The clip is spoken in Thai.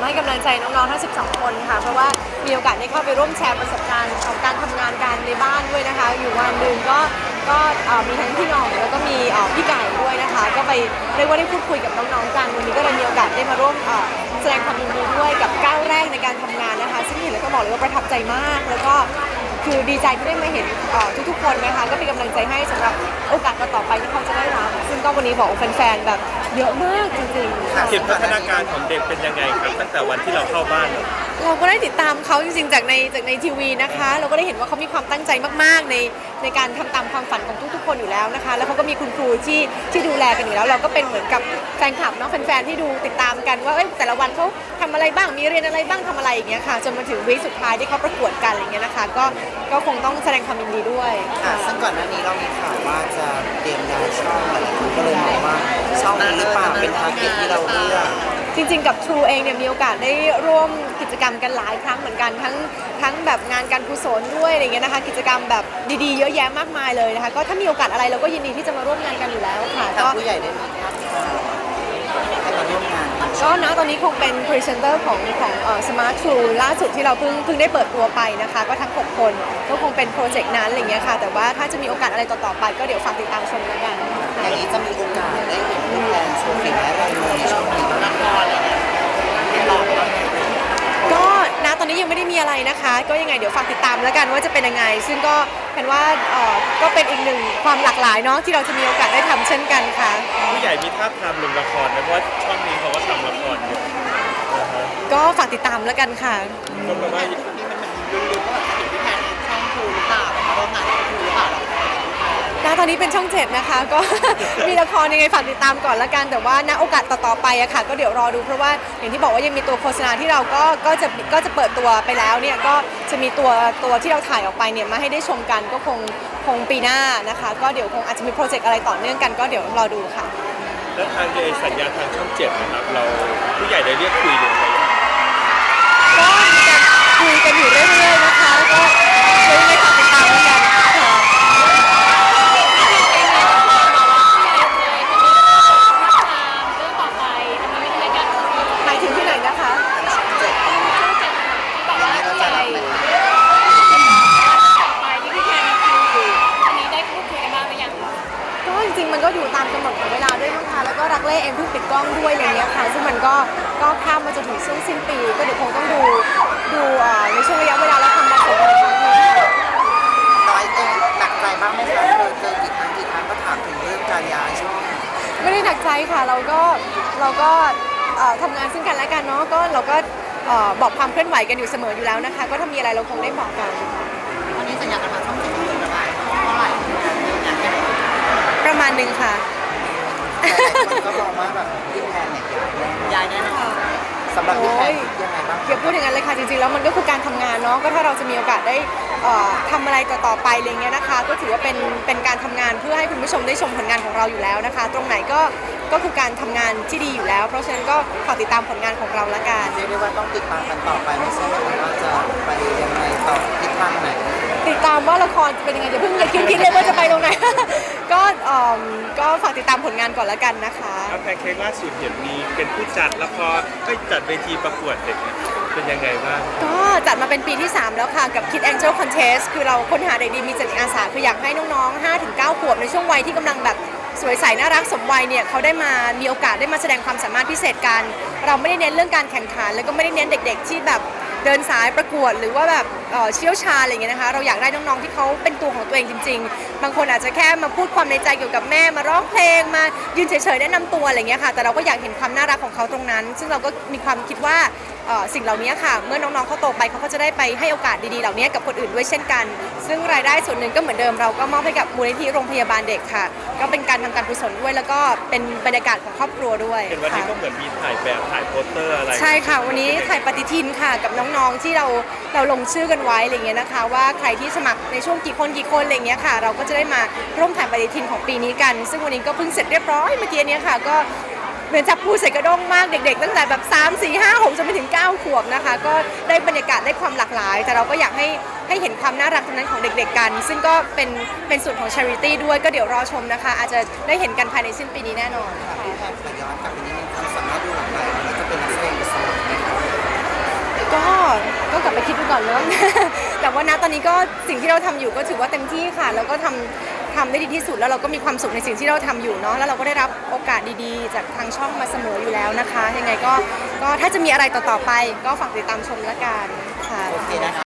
มาให้กำลังใจน้องๆ ทั้ง 12 คนค่ะ เพราะว่ามีโอกาสได้เข้าไปร่วมแชร์ประสบการณ์ของการทำงานกันในบ้านด้วยนะคะ อยู่วันหนึ่งก็ก็เอ่อมีทั้งพี่น้องแล้วก็มีเอ่อพี่ไก่ด้วยนะคะ ก็ไปเรียกว่าได้พูดคุยกับน้องๆกันวันนี้ก็เลยมีโอกาสได้มาร่วมเอ่อแสดงความยินดีด้วยกับก้าวแรกในการทำงานนะคะ ซึ่งเห็นแล้วก็บอกเลยว่าประทับใจมาก แล้วก็คือดีใจที่ได้มาเห็นเอ่อทุกๆ คนนะคะ ก็เป็นกำลังใจให้สำหรับโอกาสต่อๆไปที่เขาจะได้รับซึ่งก็วันนี้บอกว่าแฟนๆแบบ เยอะมากจริงๆเห็นพัฒนาการของเด็กเป็นยังไงครับ ตั้งแต่วันที่เราเข้าบ้าน เราก็ได้ติดตามเขาจริงๆจากในจากในทีวีนะคะ เราก็ได้เห็นว่าเขามีความตั้งใจมากๆ ในในการทำตามความฝันของทุกๆ คนอยู่แล้วนะคะ แล้วเขาก็มีคุณครูที่ที่ดูแลกันอยู่แล้ว เราก็เป็นเหมือนกับแฟนคลับเนาะแฟนๆที่ดูติดตามกันว่าเอ้ยแต่ละวันเขาทำอะไรบ้างมีเรียนอะไรบ้างทำอะไรอย่างเงี้ยค่ะจนมาถึงวีคสุดท้ายที่เขาประกวดกันอะไรเงี้ยนะคะ ก็ก็คงต้องแสดงความยินดีด้วยค่ะค่ะซึ่งก่อนหน้านี้เรามีข่าวว่าจะเตรียมย้ายช่องหลายคนก็เลยมองว่า ช่องนี้หรือเปล่าเป็นทาร์เก็ตที่เราเลือก จริงๆกับ True เองเนี่ยมีโอกาสได้ร่วมกิจกรรมกันหลายครั้งเหมือนกันทั้งทั้งแบบงานการกุศลด้วยอะไรเงี้ยนะคะ กิจกรรมแบบดีๆเยอะแยะมากมายเลยนะคะ ก็ถ้ามีโอกาสอะไรเราก็ยินดีที่จะมาร่วมงานกันอยู่แล้วค่ะทางก็ ผู้ใหญ่ได้มีภาพข่าวให้มาร่วมงานกันก็นะตอนนี้คงเป็นพรีเซนเตอร์ของของเอ่อ Smart True ล่าสุดที่เราเพิ่งเพิ่งได้เปิดตัวไปนะคะ ก็ทั้ง 6 คนก็คงเป็นโปรเจกต์นั้นอะไรเงี้ยค่ะ แต่ว่าถ้าจะมีโอกาสอะไรต่อ ๆ ไปก็เดี๋ยวฝากติดตามชมแล้วกัน อย่างนี้จะมีโอกาสได้เห็นผู้แทนโชว์ฝีไม้ลายมือในช่องนี้บ้างไหมคะติดต่อมาบ้างไหม ก็นะตอน นี้ยังไม่ได้มีอะไรนะคะ ก็ยังไงเดี๋ยวฝากติดตามแล้วกันว่าจะเป็นยังไง ซึ่งก็แพนว่าเอ่อก็เป็นอีกหนึ่งความหลากหลายเนาะที่เราจะมีโอกาสได้ทำเช่นกันค่ะ ผู้ใหญ่มีท่าบทามลงละครไหมเพราะว่าช่องนี้เขาก็ทำละครอยู่นะฮะก็ฝากติดตามแล้วกันค่ะ ก็แปลว่า ณตอนนี้เป็นช่องเจ็ดนะคะ ก็ มีละครยังไงฝากติดตามก่อนละกัน แต่ว่าณโอกาสต่อๆไปอะค่ะ ก็เดี๋ยวรอดูเพราะว่าอย่างที่บอกว่ายังมีตัวโฆษณาที่เราก็ก็จะก็จะเปิดตัวไปแล้วเนี่ยก็จะมีตัวตัวที่เราถ่ายออกไปเนี่ยมาให้ได้ชมกันก็คงคงปีหน้านะคะ ก็เดี๋ยวคงอาจจะมีโปรเจกต์อะไรต่อเนื่องกันก็เดี๋ยวรอดูค่ะ แล้วทางเอสัญญาทางช่องเจ็ดนะครับ เราผู้ใหญ่ได้เรียกคุยหรืออะไรยังไง ก็มีการคุยกันอยู่เรื่อยๆนะคะ ก็เดี๋ยวยังไงฝากติดตามแล้วกันค่ะหมายถึงที่ไหนนะคะ ก็จ ริง ๆ มันก็อยู่ตามกำหนดของเวลาด้วยมั้งคะแล้วก็รักเล่เองเพิ่งปิดกล้องด้วยอะไรเงี้ยค่ะซึ่งมันก็ก็ข้ามมาจนถึงช่วงสิ้นปี ก็เดี๋ยวคงต้องดูดูเอ่อในช่วงระยะเวลาและความเหมาะสมของครั้งนี้ค่ะ น้อยเองหนักใจบ้างไหมคะเจอเจอกี่ครั้งกี่ครั้งก็ถามถึงเรื่องการย้ายช่องไม่ได้หนักใจค่ะเราก็เราก็เอ่อทำงานซึ่งกันและกันเนาะก็เราก็เอ่อบอกความเคลื่อนไหวกันอยู่เสมออยู่แล้วนะคะ ก็ถ้ามีอะไรเราคงได้บอกกัน วันนี้สัญญากับทางช่องเจ็ดเท่าไหร่เท่าไหร่อยากให้ได้ ประ มาณหนึ่งค่ะคนก็มองว่าแบบพี่แพนเนี่ยย้ายแน่นอนสำหรับพี่แพนคิดยังไงบ้างอย่าพูดอย่างนั้นเลยค่ะจริงๆแล้วมันก็คือการทำงานเนาะก็ถ้าเราจะมีโอกาสได้เอ่อทำอะไรต่อๆไปอะไรเงี้ยนะคะ ก็ถือว่าเป็นเป็นการทำงานเพื่อให้คุณผู้ชมได้ชมผลงานของเราอยู่แล้วนะคะ ตรงไหนก็ก็คือการทำงานที่ดีอยู่แล้ว เพราะฉะนั้นก็ฝากติดตามผลงานของเราละกันเรียกได้ว่าต้องติดตามกันต่อไปไม่ใช่ว่าจะไปยังไงต่อทิศทางไหน ติดตามว่าละครจะเป็นยังไงอย่าเพิ่งอย่าคิดคิดเลยว่าจะไปตรงไหน ก็เอิ่มก็ฝากติดตามผลงานก่อนละกันนะคะ แล้วแพนเค้กล่าสุดเห็นมีเป็นผู้จัดละครเอ้ยจัดเวทีประกวดเด็กเป็นยังไงบ้างก็จัดมาเป็นปีที่ 3 แล้วค่ะกับ Kid Angel Contest คือเราค้นหาเด็กดีมีจิตอาสาคืออยากให้น้องๆ 5-9 ขวบในช่วงวัยที่กำลังแบบสวยใสน่ารักสมวัยเนี่ยเขาได้มามีโอกาสได้มาแสดงความสามารถพิเศษกัน เราไม่ได้เน้นเรื่องการแข่งขัน แล้วก็ไม่ได้เน้นเด็ก ๆ ที่แบบ เดินสายประกวดหรือว่าแบบเอ่อเชี่ยวชาญอะไรอย่างเงี้ยนะคะ เราอยากได้น้องๆที่เขาเป็นตัวของตัวเองจริง ๆ บางคนอาจจะแค่มาพูดความในใจเกี่ยวกับแม่มาร้องเพลงมายืนเฉยๆแนะนำตัวอะไรอย่างเงี้ยค่ะ แต่เราก็อยากเห็นความน่ารักของเขาตรงนั้น ซึ่งเราก็มีความคิดว่าเอ่อสิ่งเหล่านี้ค่ะ เมื่อน้องๆเขาโตไปเขาก็จะได้ไปให้โอกาสดีๆ เหล่านี้กับคนอื่นด้วยเช่นกัน ซึ่งรายได้ส่วนหนึ่งก็เหมือนเดิมเราก็มอบให้กับมูลนิธิโรงพยาบาลเด็กค่ะ ก็เป็นการทำการกุศลด้วยแล้วก็เป็นบรรยากาศของครอบครัวด้วยเห็นวันนี้ค่ะก็เหมือนมีถ่ายแบบถ่ายโปสเตอร์อะไรใช่ค่ะ วันนี้ถ่ายปฏิทินค่ะกับน้องๆที่เราเราลงชื่อกันไว้อะไรเงี้ยนะคะ ว่าใครที่สมัครในช่วงกี่คนกี่คนอะไรเงี้ยค่ะ เราก็จะได้มาร่วมถ่ายปฏิทินของปีนี้กัน ซึ่งวันนี้ก็เพิ่งเสร็จเรียบร้อยเมื่อกี้เนี้ยค่ะก็เหมือนจับผู้ใส่กระด้งมากเด็ก ๆ ตั้งแต่แบบ 3 4 5 6จนไปถึง 9 ขวบนะคะ ก็ได้บรรยากาศได้ความหลากหลาย แต่เราก็อยากให้ให้เห็นความน่ารักตรงนั้นของเด็ก ๆ กัน ซึ่งก็เป็นเป็นส่วนของ charity ด้วยก็เดี๋ยวรอชมนะคะ อาจจะได้เห็นกันภายในสิ้นปีนี้แน่นอนพี่ะ ก่อนเนาะแต่ว่าณตอนนี้ก็สิ่งที่เราทำอยู่ก็ถือว่าเต็มที่ค่ะ แล้วก็ทำทำได้ดีที่สุดแล้วเราก็มีความสุขในสิ่งที่เราทำอยู่เนาะแล้วเราก็ได้รับโอกาสดีๆ จากทางช่องมาเสมออยู่แล้วนะคะ ยังไงก็ก็ถ้าจะมีอะไรต่อๆไป ก็ฝากติดตามชมละกันค่ะโอเคนะคะ